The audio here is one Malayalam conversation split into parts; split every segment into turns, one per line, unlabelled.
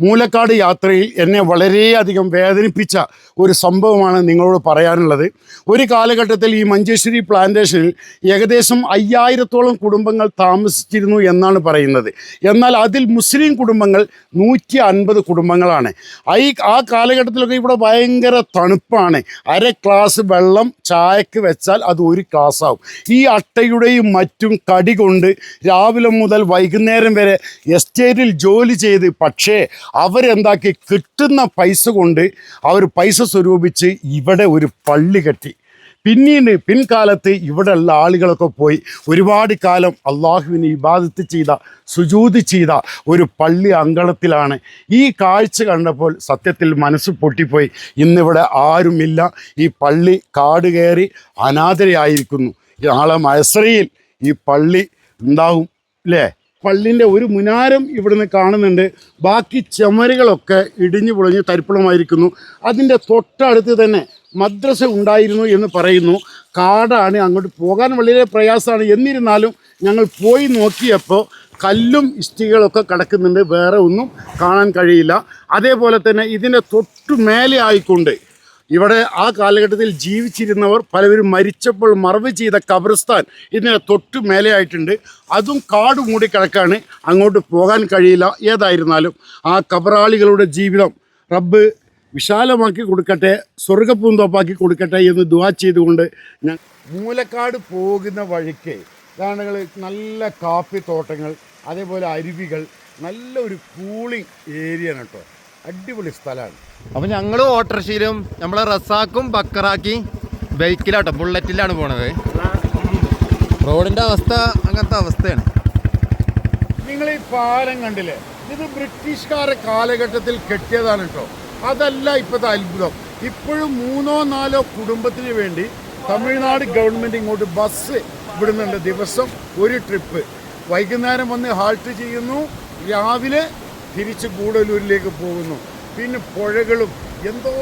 മൂലക്കാട് യാത്രയിൽ എന്നെ വളരെയധികം വേദനിപ്പിച്ച ഒരു സംഭവമാണ് നിങ്ങളോട് പറയാനുള്ളത്. ഒരു കാലഘട്ടത്തിൽ ഈ മഞ്ചേശ്വരി പ്ലാന്റേഷനിൽ ഏകദേശം അയ്യായിരത്തോളം കുടുംബങ്ങൾ താമസിച്ചിരുന്നു എന്നാണ് പറയുന്നത്. എന്നാൽ അതിൽ മുസ്ലിം കുടുംബങ്ങൾ നൂറ്റി അൻപത് കുടുംബങ്ങളാണ്. ഈ ആ കാലഘട്ടത്തിലൊക്കെ ഇവിടെ ഭയങ്കര തണുപ്പാണ്. അര ഗ്ലാസ് വെള്ളം ചായക്ക് വെച്ചാൽ അത് ഒരു ഗ്ലാസ് ഈ അട്ടയുടെയും മറ്റും കടി കൊണ്ട് രാവിലെ മുതൽ വൈകുന്നേരം വരെ എസ്റ്റേറ്റിൽ ജോലി ചെയ്ത് പക്ഷേ അവരെന്താക്കി? കിട്ടുന്ന പൈസ കൊണ്ട് അവർ പൈസ സ്വരൂപിച്ച് ഇവിടെ ഒരു പള്ളി കെട്ടി. പിന്നീട് പിൻകാലത്ത് ഇവിടെയുള്ള ആളുകളൊക്കെ പോയി ഒരുപാട് കാലം അള്ളാഹുവിനെ ഇബാദത്ത് ചെയ്ത സുജൂതി ചെയ്ത ഒരു പള്ളി അങ്കണത്തിലാണ്. ഈ കാഴ്ച കണ്ടപ്പോൾ സത്യത്തിൽ മനസ്സ് പൊട്ടിപ്പോയി. ഇന്നിവിടെ ആരുമില്ല. ഈ പള്ളി കാട് കയറി അനാഥരയായിരിക്കുന്നു നാളെ മയസ്രയിൽ ഈ പള്ളി ഉണ്ടാവും അല്ലേ പള്ളിന്റെ ഒരു മുനാരം ഇവിടുന്ന് കാണുന്നുണ്ട്. ബാക്കി ചുമരുകളൊക്കെ ഇടിഞ്ഞു പൊളിഞ്ഞ് തരിപ്പുളമായിരിക്കുന്നു അതിന്റെ തൊട്ടടുത്ത് തന്നെ മദ്രസ ഉണ്ടായിരുന്നു എന്ന് പറയുന്നു. കാടാണ് അങ്ങോട്ട് പോകാൻ വളരെ പ്രയാസമാണ്. എന്നിരുന്നാലും ഞങ്ങൾ പോയി നോക്കിയപ്പോൾ കല്ലും ഇഷ്ടികളൊക്കെ കിടക്കുന്നുണ്ട്. വേറെ ഒന്നും കാണാൻ കഴിയില്ല. അതേപോലെ തന്നെ ഇതിന്റെ തൊട്ടു മേലെ ആയിക്കൊണ്ട് ഇവിടെ ആ കാലഘട്ടത്തിൽ ജീവിച്ചിരുന്നവർ പലവരും മരിച്ചപ്പോൾ മറവ് ചെയ്ത കബർസ്ഥാൻ ഇതിന് തൊട്ടു മേലെയായിട്ടുണ്ട്. അതും കാട് മൂടിക്കിടക്കാണ്. അങ്ങോട്ട് പോകാൻ കഴിയില്ല. ഏതായിരുന്നാലും ആ കബറാളികളുടെ ജീവിതം റബ്ബ് വിശാലമാക്കി കൊടുക്കട്ടെ സ്വർഗപ്പൂന്തോപ്പാക്കി കൊടുക്കട്ടെ എന്ന് ദുവാ ചെയ്തുകൊണ്ട് ഞാൻ മൂലക്കാട് പോകുന്ന വഴിക്ക് ഇതാണ് നല്ല കാപ്പി തോട്ടങ്ങൾ അതേപോലെ അരുവികൾ നല്ലൊരു കൂളിംഗ് ഏരിയ ആണ് കേട്ടോ. അടിപൊളി സ്ഥലമാണ്.
അപ്പൊ ഞങ്ങൾ ഓട്ടോറിക്ഷയിലും നമ്മളെ റസാക്കും ബക്കറാക്കി ബൈക്കിലാട്ടോ ബുള്ളറ്റിലാണ് പോണത്. റോഡിന്റെ അവസ്ഥ അങ്ങനത്തെ അവസ്ഥയാണ്.
നിങ്ങൾ ഈ പാലം കണ്ടില്ലേ? ഇത് ബ്രിട്ടീഷുകാരെ കാലഘട്ടത്തിൽ കെട്ടിയതാണ് കേട്ടോ. അതല്ല ഇപ്പോഴത്തെ അത്ഭുതം. ഇപ്പോഴും മൂന്നോ നാലോ കുടുംബത്തിന് വേണ്ടി തമിഴ്നാട് ഗവൺമെന്റ് ഇങ്ങോട്ട് ബസ് വിടുന്നുണ്ട് ദിവസം ഒരു ട്രിപ്പ്. വൈകുന്നേരം വന്ന് ഹാൾട്ട് ചെയ്യുന്നു. രാവിലെ തിരിച്ച് ഗൂഡല്ലൂരിലേക്ക് പോകുന്നു. പിന്നെ പുഴകളും എന്തോ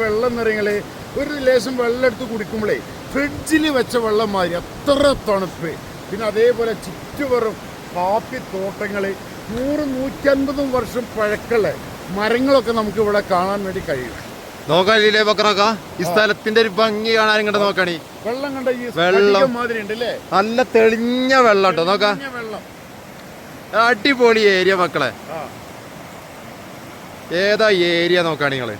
വെള്ളം നിറയങ്ങളെ. ഒരു ലേശം വെള്ളം എടുത്ത് കുടിക്കുമ്പോഴേ ഫ്രിഡ്ജിൽ വെച്ച വെള്ളം മാതിരി അത്ര തണുപ്പ്. പിന്നെ അതേപോലെ ചുറ്റുവറും കാപ്പി തോട്ടങ്ങൾ നൂറും നൂറ്റൻപതും വർഷം പഴക്കമുള്ള മരങ്ങളൊക്കെ നമുക്ക് ഇവിടെ കാണാൻ വേണ്ടി കഴിയും.
നോക്കാനില്ലേ ബക്കറാക്ക ഈ സ്ഥലത്തിന്റെ ഒരു ഭംഗി കാണാൻ ഇങ്ങോട്ട് നോക്കണി.
വെള്ളം കണ്ട ഈ
വെള്ളം.
മാതിരി ഉണ്ടല്ലേ?
നല്ല തെളിഞ്ഞ വെള്ളം കേട്ടോ. നോക്കാം. അടിപൊളി ഏരിയ മക്കളെ.
ആ.
ഏതാ ഏരിയ നോക്കാണ് നിങ്ങൾ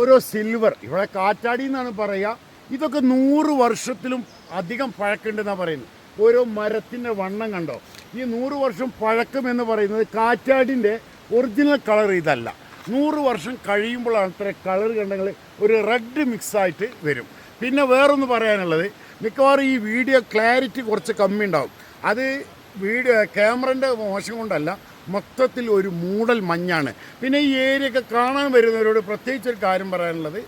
ഓരോ സിൽവർ. ഇവിടെ കാറ്റാടി എന്നാണ് പറയുക. ഇതൊക്കെ നൂറ് വർഷത്തിലും അധികം പഴക്കമുണ്ടെന്നാണ് പറയുന്നത്. ഓരോ മരത്തിന്റെ വണ്ണം കണ്ടോ? ഈ നൂറ് വർഷം പഴക്കം എന്ന് പറയുന്നത് കാറ്റാടിന്റെ ഒറിജിനൽ കളർ ഇതല്ല. നൂറ് വർഷം കഴിയുമ്പോഴാണ് ഇത്ര കളർ കണ്ടെങ്കിൽ ഒരു റെഡ് മിക്സ് ആയിട്ട് വരും. പിന്നെ വേറൊന്ന് പറയാനുള്ളത് മിക്കവാറും ഈ വീഡിയോ ക്ലാരിറ്റി കുറച്ച് കമ്മി ഉണ്ടാവും അത് വീഡിയോ ക്യാമറന്റെ മോശം കൊണ്ടല്ല മൊത്തത്തിൽ ഒരു മൂടൽ മഞ്ഞാണ്. പിന്നെ ഈ ഏരിയയൊക്കെ കാണാൻ വരുന്നവരോട് പ്രത്യേകിച്ച് ഒരു കാര്യം പറയാനുള്ളത്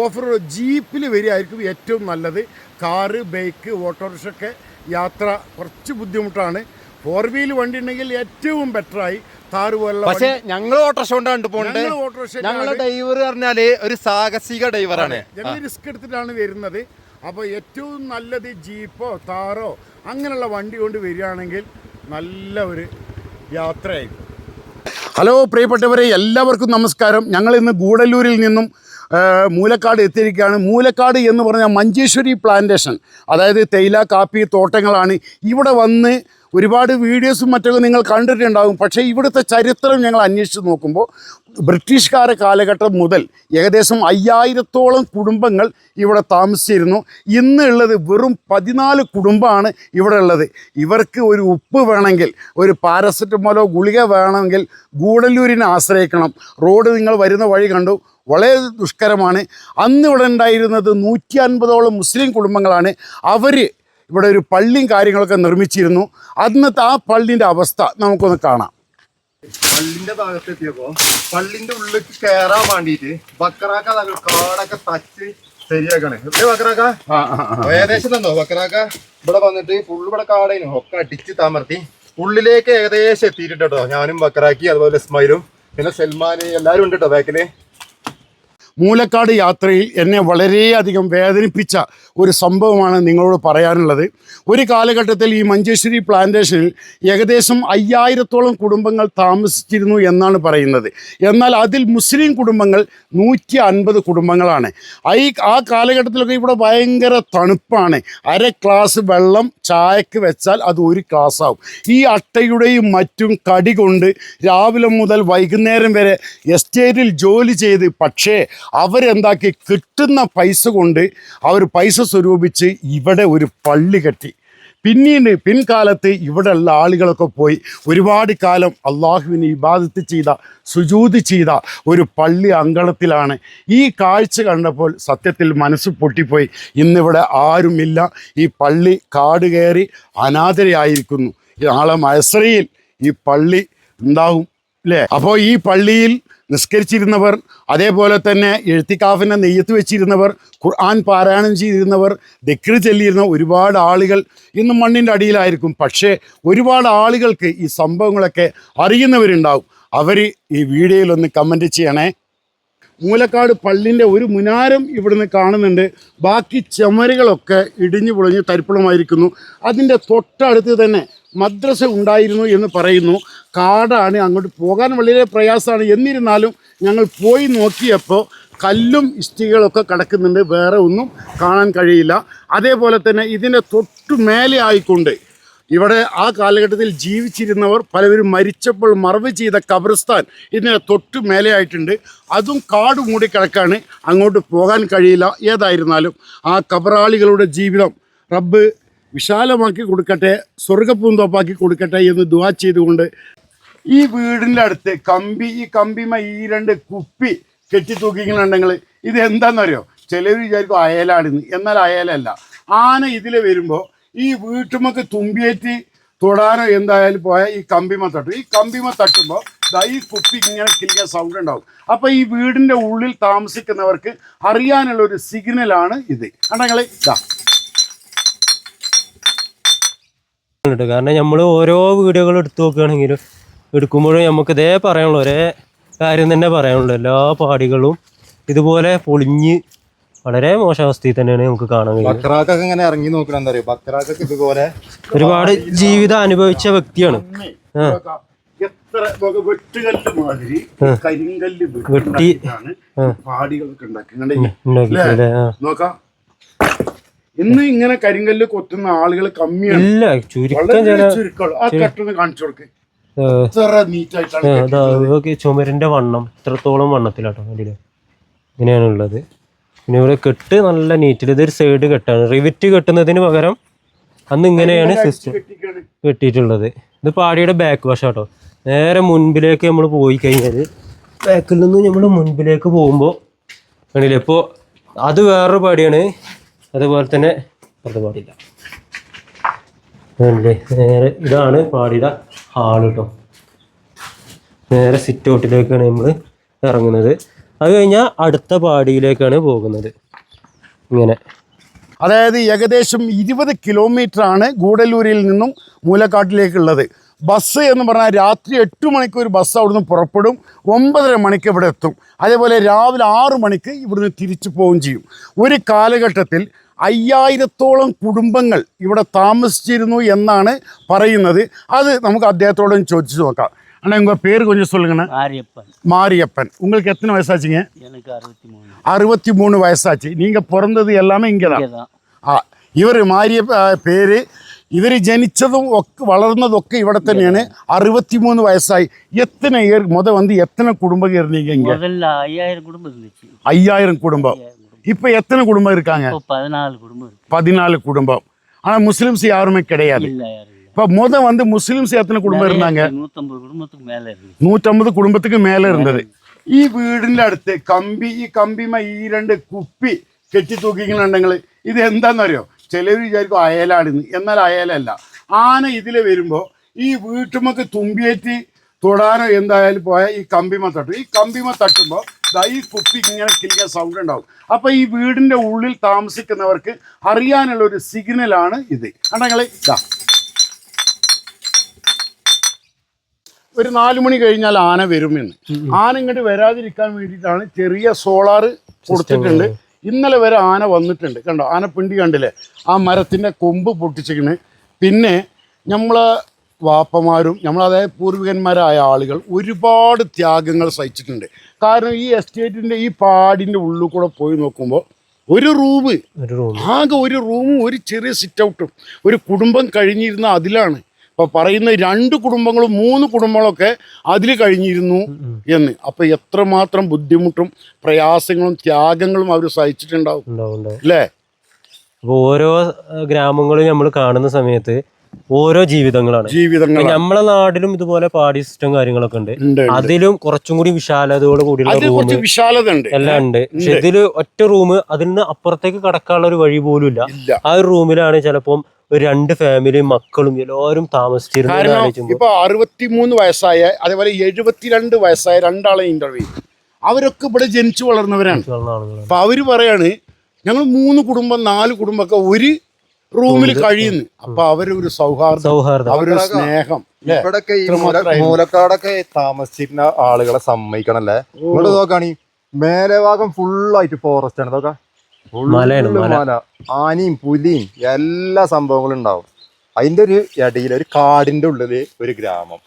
ഓഫർ ജീപ്പിൽ വരികയായിരിക്കും ഏറ്റവും നല്ലത്. കാറ് ബൈക്ക് ഓട്ടോറിക്ഷ ഒക്കെ യാത്ര കുറച്ച് ബുദ്ധിമുട്ടാണ്. ഫോർ വീൽ വണ്ടി ഉണ്ടെങ്കിൽ ഏറ്റവും ബെറ്ററായി താറ് പോലുള്ള
പക്ഷെ ഞങ്ങൾ ഓട്ടോറിക്ഷ കൊണ്ടാണ് പോണ്ട്
ഞങ്ങൾ ഓട്ടോറിക്ഷ
ഞങ്ങളെ ഡ്രൈവർ പറഞ്ഞാൽ ഒരു സാഹസിക ഡ്രൈവറാണ്
ഞങ്ങൾ റിസ്ക് എടുത്തിട്ടാണ് വരുന്നത്. അപ്പോൾ ഏറ്റവും നല്ലത് ജീപ്പോ താറോ അങ്ങനെയുള്ള വണ്ടി കൊണ്ട് വരികയാണെങ്കിൽ നല്ല ഒരു യാത്രയായിരിക്കും ഹലോ പ്രിയപ്പെട്ടവരെ എല്ലാവർക്കും നമസ്കാരം. ഞങ്ങൾ ഇന്ന് ഗൂഡല്ലൂരിൽ നിന്നും മൂലക്കാട് എത്തിയിരിക്കുകയാണ്. മൂലക്കാട് എന്ന് പറഞ്ഞാൽ മഞ്ചേശ്വരി പ്ലാന്റേഷൻ അതായത് തേയില കാപ്പി തോട്ടങ്ങളാണ്. ഇവിടെ വന്ന് ഒരുപാട് വീഡിയോസും മറ്റൊക്കെ നിങ്ങൾ കണ്ടിട്ടുണ്ടാകും. പക്ഷേ ഇവിടുത്തെ ചരിത്രം ഞങ്ങൾ അന്വേഷിച്ച് നോക്കുമ്പോൾ ബ്രിട്ടീഷുകാരെ കാലഘട്ടം മുതൽ ഏകദേശം അയ്യായിരത്തോളം കുടുംബങ്ങൾ ഇവിടെ താമസിച്ചിരുന്നു. ഇന്നുള്ളത് വെറും പതിനാല് കുടുംബമാണ് ഇവിടെ ഉള്ളത്. ഇവർക്ക് ഒരു ഉപ്പ് വേണമെങ്കിൽ ഒരു പാരസെറ്റമോലോ ഗുളിക വേണമെങ്കിൽ ഗൂഡല്ലൂരിനെ ആശ്രയിക്കണം. റോഡ് നിങ്ങൾ വരുന്ന വഴി കണ്ടു. വളരെ ദുഷ്കരമാണ്. അന്ന് ഇവിടെ ഉണ്ടായിരുന്നത് നൂറ്റി അൻപതോളം മുസ്ലിം കുടുംബങ്ങളാണ്. അവർ ഇവിടെ ഒരു പള്ളിയും കാര്യങ്ങളൊക്കെ നിർമ്മിച്ചിരുന്നു. അന്നത്തെ ആ പള്ളിന്റെ അവസ്ഥ നമുക്കൊന്ന് കാണാം.
പള്ളിന്റെ ഭാഗത്ത് എത്തിയപ്പോ പള്ളിന്റെ ഉള്ളിലേക്ക് കയറാൻ വേണ്ടിട്ട് ബക്കറാക്ക കാടൊക്കെ തച്ച് ശരിയാക്കണേ. ബക്രാക്ക ബക്കറാക്ക?
ആ
ഏകദേശം തന്നോ? ബക്കറാക്ക ഇവിടെ വന്നിട്ട് ഫുള്ള് ഇവിടെ കാടേനു. ഒക്കെ അടിച്ച് താമർത്തി. ഉള്ളിലേക്ക് ഏകദേശം എത്തിയിട്ടോ ഞാനും ബക്കറാക്കി അതുപോലെ ഇസ്മായിലും പിന്നെ സൽമാൻ എല്ലാരും ഉണ്ട് കേട്ടോ ബാക്കിൽ
മൂലക്കാട് യാത്രയിൽ എന്നെ വളരെയധികം വേദനിപ്പിച്ച ഒരു സംഭവമാണ് നിങ്ങളോട് പറയാനുള്ളത്. ഒരു കാലഘട്ടത്തിൽ ഈ മഞ്ചേശ്വരി പ്ലാന്റേഷനിൽ ഏകദേശം അയ്യായിരത്തോളം കുടുംബങ്ങൾ താമസിച്ചിരുന്നു എന്നാണ് പറയുന്നത്. എന്നാൽ അതിൽ മുസ്ലിം കുടുംബങ്ങൾ നൂറ്റി അൻപത് കുടുംബങ്ങളാണ്. ഈ ആ കാലഘട്ടത്തിലൊക്കെ ഇവിടെ ഭയങ്കര തണുപ്പാണ്. അര ഗ്ലാസ് വെള്ളം ചായക്ക് വെച്ചാൽ അത് ഒരു ഗ്ലാസ് ഈ അട്ടയുടെയും മറ്റും കടി കൊണ്ട് രാവിലെ മുതൽ വൈകുന്നേരം വരെ എസ്റ്റേറ്റിൽ ജോലി ചെയ്ത് പക്ഷേ അവരെന്താക്കി? കിട്ടുന്ന പൈസ കൊണ്ട് അവർ പൈസ സ്വരൂപിച്ച് ഇവിടെ ഒരു പള്ളി കെട്ടി. പിന്നീട് പിൻകാലത്ത് ഇവിടെയുള്ള ആളുകളൊക്കെ പോയി ഒരുപാട് കാലം അള്ളാഹുവിനെ ഇബാദത്ത് ചെയ്ത സുജൂതി ചെയ്ത ഒരു പള്ളി അങ്കണത്തിലാണ്. ഈ കാഴ്ച കണ്ടപ്പോൾ സത്യത്തിൽ മനസ്സ് പൊട്ടിപ്പോയി. ഇന്നിവിടെ ആരുമില്ല. ഈ പള്ളി കാട് കയറി അനാഥരയായിരിക്കുന്നു നാളെ മയസ്രയിൽ ഈ പള്ളി ഉണ്ടാവും. അല്ലേ? അപ്പോൾ ഈ പള്ളിയിൽ നിസ്കരിച്ചിരുന്നവർ അതേപോലെ തന്നെ എഴുത്തിക്കാഫിനെ നെയ്യത്ത് വെച്ചിരുന്നവർ ഖുർആൻ പാരായണം ചെയ്തിരുന്നവർ ദിക്റ് ചെല്ലിയിരുന്ന ഒരുപാട് ആളുകൾ ഇന്നും മണ്ണിന്റെ അടിയിലായിരിക്കും. പക്ഷേ ഒരുപാട് ആളുകൾക്ക് ഈ സംഭവങ്ങളൊക്കെ അറിയുന്നവരുണ്ടാവും. അവർ ഈ വീഡിയോയിലൊന്ന് കമന്റ് ചെയ്യണേ. മൂലക്കാട് പള്ളിന്റെ ഒരു മുനാരം ഇവിടുന്ന് കാണുന്നുണ്ട്. ബാക്കി ചുമരുകളൊക്കെ ഇടിഞ്ഞു പൊളിഞ്ഞ് തരിപ്പണമായിരിക്കുന്നു അതിന്റെ തൊട്ടടുത്ത് തന്നെ മദ്രസ ഉണ്ടായിരുന്നു എന്ന് പറയുന്നു. കാടാണ് അങ്ങോട്ട് പോകാൻ വളരെ പ്രയാസമാണ്. എന്നിരുന്നാലും ഞങ്ങൾ പോയി നോക്കിയപ്പോൾ കല്ലും ഇഷ്ടികളൊക്കെ കിടക്കുന്നുണ്ട്. വേറെ ഒന്നും കാണാൻ കഴിയില്ല. അതേപോലെ തന്നെ ഇതിന്റെ തൊട്ടു മേലെ ആയിക്കൊണ്ട് ഇവിടെ ആ കാലഘട്ടത്തിൽ ജീവിച്ചിരുന്നവർ പലവരും മരിച്ചപ്പോൾ മറവ് ചെയ്ത ഖബർസ്ഥാൻ ഇതിനെ തൊട്ട് മേലെയായിട്ടുണ്ട് അതും കാട് മൂടിക്കിടക്കാണ് അങ്ങോട്ട് പോകാൻ കഴിയില്ല. ഏതായിരുന്നാലും ആ കബറാളികളുടെ ജീവിതം റബ്ബ് വിശാലമാക്കി കൊടുക്കട്ടെ സ്വർഗപ്പൂന്തോപ്പാക്കി കൊടുക്കട്ടെ എന്ന് ദുവാ ചെയ്തുകൊണ്ട് ഈ വീടിന്റെ അടുത്ത് കമ്പി ഈ കമ്പിമ ഈ രണ്ട് കുപ്പി കെട്ടി തൂക്കിക്കുന്നുണ്ടെങ്കിൽ ഇത് എന്താണെന്നറിയോ ചിലർ വിചാരിക്കും അയലാണെന്ന്. എന്നാൽ അയലല്ല. ആന ഇതിൽ വരുമ്പോൾ ഈ വീട്ടുമൊക്കെ തുമ്പിയേറ്റി തൊടാനോ എന്തായാലും പോയാൽ ഈ കമ്പിമ തട്ടും. ഈ കമ്പിമ തട്ടുമ്പോൾ ഈ കുപ്പി ഇങ്ങനെ കിളിക്കാൻ സൗണ്ട് ഉണ്ടാവും. അപ്പോൾ ഈ വീടിന്റെ ഉള്ളിൽ താമസിക്കുന്നവർക്ക് അറിയാനുള്ള ഒരു സിഗ്നലാണ് ഇത്. കണ്ടെങ്കിൽ ഇതാ
ഉണ്ട് കാരണം നമ്മൾ ഓരോ വീഡിയോകൾ എടുത്തു നോക്കുകയാണെങ്കിലും എടുക്കുമ്പോഴും നമുക്ക് ഇതേ പറയാനുള്ളൂ ഒരേ കാര്യം തന്നെ പറയാനുള്ളൂ. എല്ലാ പാടികളും ഇതുപോലെ പൊളിഞ്ഞ് വളരെ മോശാവസ്ഥയിൽ തന്നെയാണ് നമുക്ക് കാണാൻ കഴിയുന്നത്.
ഇങ്ങനെ ഇറങ്ങി നോക്കണം. എന്താ പറയുക ബക്രാക്കൊക്കെ ഇതുപോലെ
ഒരുപാട് ജീവിതം അനുഭവിച്ച വ്യക്തിയാണ്.
വെട്ടുകല്ല് മാതിരി കരിങ്കല്ല്
വെട്ടി
പാടികളൊക്കെ ഉണ്ടാക്കി. നോക്കാം. ഇന്ന് ഇങ്ങനെ കരിങ്കല്ല് കൊത്തുന്ന ആളുകൾ കമ്മിയാണ്.
ഇല്ല ചുരുക്കം
വളരെ ചുരുക്കമുള്ളൂ ആ കട്ടൊന്ന് കാണിച്ചു കൊടുക്ക്. എത്ര നീറ്റായിട്ടാണ്
ഇതൊക്കെ ചുമരിന്റെ വണ്ണം ഇത്രത്തോളം വണ്ണത്തിലാട്ടോ കണ്ടില്ലേ ഇങ്ങനെയാണുള്ളത് പിന്നെ ഇവിടെ കെട്ട് നല്ല നീറ്റിൽ ഇതൊരു സൈഡ് കെട്ടാണ്. റിവിറ്റ് കെട്ടുന്നതിന് പകരം അന്ന് ഇങ്ങനെയാണ് സിസ്റ്റം
കെട്ടിക്കാണ്.
കെട്ടിയിട്ടുള്ളത്. ഇത് പാടിയുടെ ബാക്ക് വശം കേട്ടോ നേരെ മുൻപിലേക്ക് നമ്മൾ പോയി കഴിഞ്ഞാൽ ബാക്കിൽ നിന്ന് നമ്മൾ മുൻപിലേക്ക് പോകുമ്പോൾ കണ്ടില്ലേ? ഇപ്പോൾ അത് വേറൊരു പാടിയാണ്. അതുപോലെ തന്നെ അത് പാടില്ല നേരെ ഇതാണ് പാടിയുടെ ഹാൾ കേട്ടോ നേരെ സിറ്റ് ഔട്ടിലേക്കാണ് നമ്മൾ ഇറങ്ങുന്നത്. അത് കഴിഞ്ഞാൽ അടുത്ത പാടിയിലേക്കാണ് പോകുന്നത്. ഇങ്ങനെ.
അതായത് ഏകദേശം ഇരുപത് ആണ് ഗൂഡല്ലൂരിൽ നിന്നും മൂലക്കാട്ടിലേക്കുള്ളത്. ബസ് എന്ന് പറഞ്ഞാൽ രാത്രി എട്ട് മണിക്ക് ഒരു ബസ് അവിടുന്ന് പുറപ്പെടും. ഒമ്പതര മണിക്ക് ഇവിടെ എത്തും. അതേപോലെ രാവിലെ ആറ് മണിക്ക് ഇവിടുന്ന് തിരിച്ചു പോവുകയും ചെയ്യും. ഒരു കാലഘട്ടത്തിൽ അയ്യായിരത്തോളം കുടുംബങ്ങൾ ഇവിടെ താമസിച്ചിരുന്നു എന്നാണ് പറയുന്നത്. അത് നമുക്ക് അദ്ദേഹത്തോടും ചോദിച്ചു നോക്കാം. அண்ணா உங்கள் പേര് கொஞ்சம் சொல்லுங்கண்ணா
മാരിയപ്പൻ.
மாரியப்பன் உங்களுக்கு எத்தனை வயசாச்சுங்க
எனக்கு அறுபத்தி மூணு
அறுபத்தி மூணு வயசாச்சு நீங்கள் பிறந்தது எல்லாமே ഇവർ മാരിയ പേര് ഇവർ ജനിച്ചതും ഒക്കെ വളർന്നതൊക്കെ ഇവിടെ തന്നെയാണ്. അറുപത്തിമൂന്ന് വയസ്സായി. എത്ര ഇയർ മുതൽ വന്ന് എത്ര
കുടുംബം ഇരുന്നീങ്ക അയ്യായിരം കുടുംബം
അയ്യായിരം കുടുംബം. இப்போ எத்தனை குடும்பம் இருக்காங்க
இப்போ பதினாலு குடும்பம் இருக்கு
பதினாலு குடும்பம் ஆனா முஸ்லிம்ஸ் யாருமே கிடையாது
இல்லை யாரும் இல்லை
இப்போ முத வந்து முஸ்லிம்ஸ் எத்தனை குடும்பம் இருந்தாங்க
நூற்றம்பது குடும்பத்துக்கு மேலே இருக்கு
നൂറ്റമ്പത് കുടുംബത്തിക്ക് മേലെ ഇരുന്നത് ഈ വീടിന്റെ അടുത്ത് കമ്പി ഈ കമ്പിമ ഈ രണ്ട് കുപ്പി കെട്ടി തൂക്കിക്കുന്നുണ്ടെങ്കിൽ ഇത് എന്താണെന്നറിയോ ചിലർ വിചാരിക്കും അയലാണെന്ന് എന്നാൽ അയലല്ല ആന ഇതിൽ വരുമ്പോൾ ഈ വീട്ടുമൊക്കെ തുമ്പിയേറ്റി തൊടാനോ എന്തായാലും പോയാൽ ഈ കമ്പിമ തട്ടും ഈ കമ്പിമ തട്ടുമ്പോൾ ദാ ഈ കുപ്പി ഇങ്ങനെ കിളിക്കാൻ സൗണ്ട് ഉണ്ടാവും. അപ്പോൾ ഈ വീടിന്റെ ഉള്ളിൽ താമസിക്കുന്നവർക്ക് അറിയാനുള്ള ഒരു സിഗ്നലാണ് ഇത്. കണ്ടങ്ങളെ ഇതാ ഒരു നാലു മണി കഴിഞ്ഞാൽ ആന വരുമെന്ന് ആന ഇങ്ങോട്ട് വരാതിരിക്കാൻ വേണ്ടിയിട്ടാണ് ചെറിയ സോളാർ കൊടുത്തിട്ടുണ്ട്. ഇന്നലെ വരെ ആന വന്നിട്ടുണ്ട്. കണ്ടോ? ആന പിണ്ടി കണ്ടില്ലേ? ആ മരത്തിന്റെ കൊമ്പ് പൊട്ടിച്ചിക്കണ് പിന്നെ നമ്മളെ വാപ്പമാരും നമ്മൾ അതായത് പൂർവികന്മാരായ ആളുകൾ ഒരുപാട് ത്യാഗങ്ങൾ സഹിച്ചിട്ടുണ്ട്. കാരണം ഈ എസ്റ്റേറ്റിന്റെ ഈ പാടിന്റെ ഉള്ളിൽ കൂടെ പോയി നോക്കുമ്പോൾ ഒരു
റൂമ്
ആകെ ഒരു റൂമും ഒരു ചെറിയ സിറ്റ് ഔട്ടും ഒരു കുടുംബം കഴിഞ്ഞിരുന്ന അതിലാണ്. ഇപ്പം പറയുന്ന രണ്ട് കുടുംബങ്ങളും മൂന്ന് കുടുംബങ്ങളൊക്കെ അതിൽ കഴിഞ്ഞിരുന്നു എന്ന്. അപ്പം എത്രമാത്രം ബുദ്ധിമുട്ടും പ്രയാസങ്ങളും ത്യാഗങ്ങളും അവർ സഹിച്ചിട്ടുണ്ടാവും. അല്ലേ?
അപ്പോൾ ഓരോ ഗ്രാമങ്ങളും നമ്മൾ കാണുന്ന സമയത്ത് ഓരോ ജീവിതങ്ങളാണ്.
ജീവിതങ്ങൾ
നമ്മളെ നാട്ടിലും ഇതുപോലെ പാടി സിസ്റ്റം കാര്യങ്ങളൊക്കെ ഉണ്ട്. അതിലും കുറച്ചും കൂടി വിശാലതയോട് കൂടിയുള്ള റൂം
വിശാലത ഉണ്ട്
എല്ലാം ഉണ്ട്. പക്ഷെ ഇതിൽ ഒറ്റ റൂം അതിൽ നിന്ന് അപ്പുറത്തേക്ക് കടക്കാനുള്ള ഒരു വഴി പോലും ഇല്ല. ആ ഒരു റൂമിലാണ് ചിലപ്പം ഒരു രണ്ട് ഫാമിലിയും മക്കളും എല്ലാവരും ആലോചിക്കുമ്പോൾ
ഇപ്പൊ അറുപത്തിമൂന്ന് വയസ്സായ അതേപോലെ എഴുപത്തിരണ്ട് വയസ്സായ രണ്ടാളെ ഇന്റർവ്യൂ അവരൊക്കെ ഇവിടെ ജനിച്ചു വളർന്നവരാണ്. അപ്പൊ അവർ പറയാണ് ഞങ്ങൾ മൂന്ന് കുടുംബം നാല് കുടുംബമൊക്കെ ഒരു റൂമിൽ കഴിയുന്നു. അപ്പൊ അവരൊരു സൗഹാർദ്ദം
സൗഹാർദ്ദം.
അവരൊരു സ്നേഹം
ഇവിടൊക്കെ ഈ മൂലക്കാടൊക്കെ താമസിച്ചിരുന്ന ആളുകളെ സമ്മതിക്കണല്ലേ ഇവിടെ നോക്കാണി മേലഭാഗം ഫുള്ളായിട്ട് ഫോറസ്റ്റ് ആണ്. നോക്കാം.
മല.
ആനയും പുലിയും എല്ലാ സംഭവങ്ങളും ഉണ്ടാവും. അതിന്റെ ഒരു ഇടയിൽ ഒരു കാടിന്റെ ഉള്ളിൽ ഒരു ഗ്രാമം.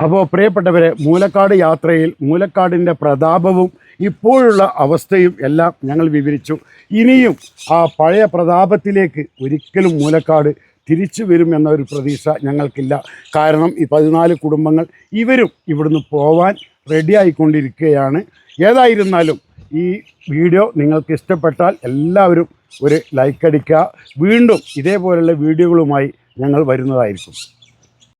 അപ്പോൾ പ്രിയപ്പെട്ടവരെ മൂലക്കാട് യാത്രയിൽ മൂലക്കാടിന്റെ പ്രതാപവും ഇപ്പോഴുള്ള അവസ്ഥയും എല്ലാം ഞങ്ങൾ വിവരിച്ചു. ഇനിയും ആ പഴയ പ്രതാപത്തിലേക്ക് ഒരിക്കലും മൂലക്കാട് തിരിച്ചു വരും എന്നൊരു പ്രതീക്ഷ ഞങ്ങൾക്കില്ല. കാരണം ഈ പതിനാല് കുടുംബങ്ങൾ ഇവരും ഇവിടുന്ന് പോവാൻ റെഡിയായിക്കൊണ്ടിരിക്കുകയാണ് ഏതായിരുന്നാലും ഈ വീഡിയോ നിങ്ങൾക്ക് ഇഷ്ടപ്പെട്ടാൽ എല്ലാവരും ഒരു ലൈക്ക് അടിക്കുക. വീണ്ടും ഇതേപോലുള്ള വീഡിയോകളുമായി ഞങ്ങൾ വരുന്നതായിരിക്കും.